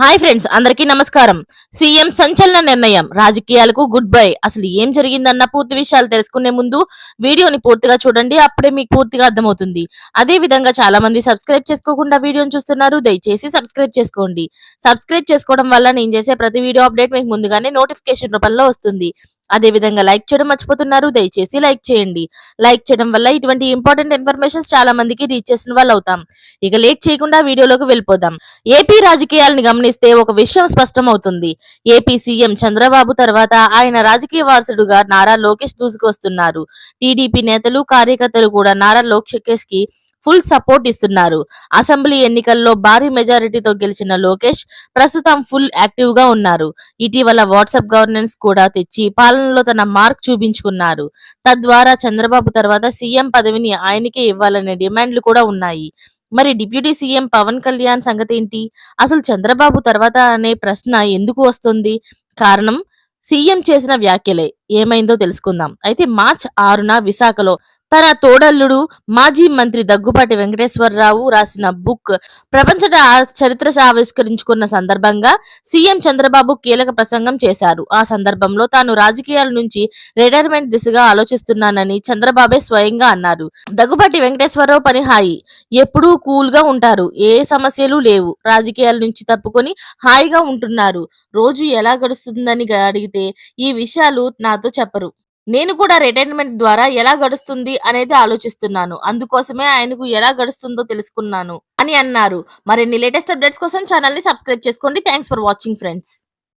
Hi friends అందరికీ నమస్కారం. CM సంచలన నిర్ణయం. రాజకీయాలకు గుడ్ బై. అసలు ఏం జరిగిందన్న పూర్తి విషయాలు తెలుసుకునే ముందు వీడియోని పూర్తిగా చూడండి అప్పుడే మీకు పూర్తిగా అర్థమవుతుంది. అదే విధంగా చాలా మంది సబ్స్క్రైబ్ చేసుకోకుండా వీడియోని చూస్తున్నారు దయచేసి సబ్స్క్రైబ్ చేసుకోండి. సబ్స్క్రైబ్ చేసుకోవడం వల్ల నేను చేసే ప్రతి వీడియో అప్డేట్ మీకు ముందుగానే నోటిఫికేషన్ రూపంలో వస్తుంది. అదే విధంగా లైక్ చేయడం మర్చిపోతున్నారు. దయచేసి లైక్ చేయండి. లైక్ చేయడం వల్ల ఇటువంటి ఇంపార్టెంట్ ఇన్ఫర్మేషన్స్ చాలా మందికి రీచ్ చేసిన వాళ్ళు అవుతాం. ఇక లేట్ చేయకుండా వీడియోలోకి వెళ్ళిపోదాం. ఏపీ రాజకీయాలను గమనిస్తే ఒక విషయం స్పష్టం అవుతుంది ఏపీ సీఎం చంద్రబాబు తర్వాత ఆయన రాజకీయ వారసుడుగా నారా లోకేష్ దూసుకొస్తున్నారు. టీడీపీ నేతలు కార్యకర్తలు కూడా నారా లోకేష్కి ఫుల్ సపోర్ట్ ఇస్తున్నారు. అసెంబ్లీ ఎన్నికల్లో భారీ మెజారిటీతో గెలిచిన లోకేష్ ప్రస్తుతం ఫుల్ యాక్టివ్గా ఉన్నారు. ఇటీవల వాట్సాప్ గవర్నెన్స్ కూడా తెచ్చి పాలనలో తన మార్క్ చూపించుకున్నారు. తద్వారా చంద్రబాబు తర్వాత సీఎం పదవిని ఆయనకే ఇవ్వాలనే డిమాండ్లు కూడా ఉన్నాయి. మరి డిప్యూటీ సీఎం పవన్ కళ్యాణ్ సంగతి ఏంటి? అసలు చంద్రబాబు తర్వాత అనే ప్రశ్న ఎందుకు వస్తుంది? కారణం సీఎం చేసిన వ్యాఖ్యలే. ఏమైందో తెలుసుకుందాం. అయితే మార్చ్ ఆరున విశాఖలో తన తోడల్లుడు మాజీ మంత్రి దగ్గుపాటి వెంకటేశ్వరరావు రాసిన బుక్ ప్రపంచ చరిత్ర ఆవిష్కరించుకున్న సందర్భంగా సీఎం చంద్రబాబు కీలక ప్రసంగం చేశారు. ఆ సందర్భంలో తాను రాజకీయాల నుంచి రిటైర్మెంట్ దిశగా ఆలోచిస్తున్నానని చంద్రబాబే స్వయంగా అన్నారు. దగ్గుపాటి వెంకటేశ్వరరావు పని హాయి. ఎప్పుడూ కూల్గా ఉంటారు. ఏ సమస్యలు లేవు. రాజకీయాల నుంచి తప్పుకొని హాయిగా ఉంటున్నారు. రోజు ఎలా గడుస్తుందని అడిగితే ఈ విషయాలు నాతో చెప్పరు. నేను కూడా రిటైర్మెంట్ ద్వారా ఎలా గడుస్తుంది అనేది ఆలోచిస్తున్నాను. అందుకోసమే ఆయనకు ఎలా గడుస్తుందో తెలుసుకున్నాను అని అన్నారు. మరిన్ని లేటెస్ట్ అప్డేట్స్ కోసం ఛానల్ని సబ్స్క్రైబ్ చేసుకోండి. Thanks for watching friends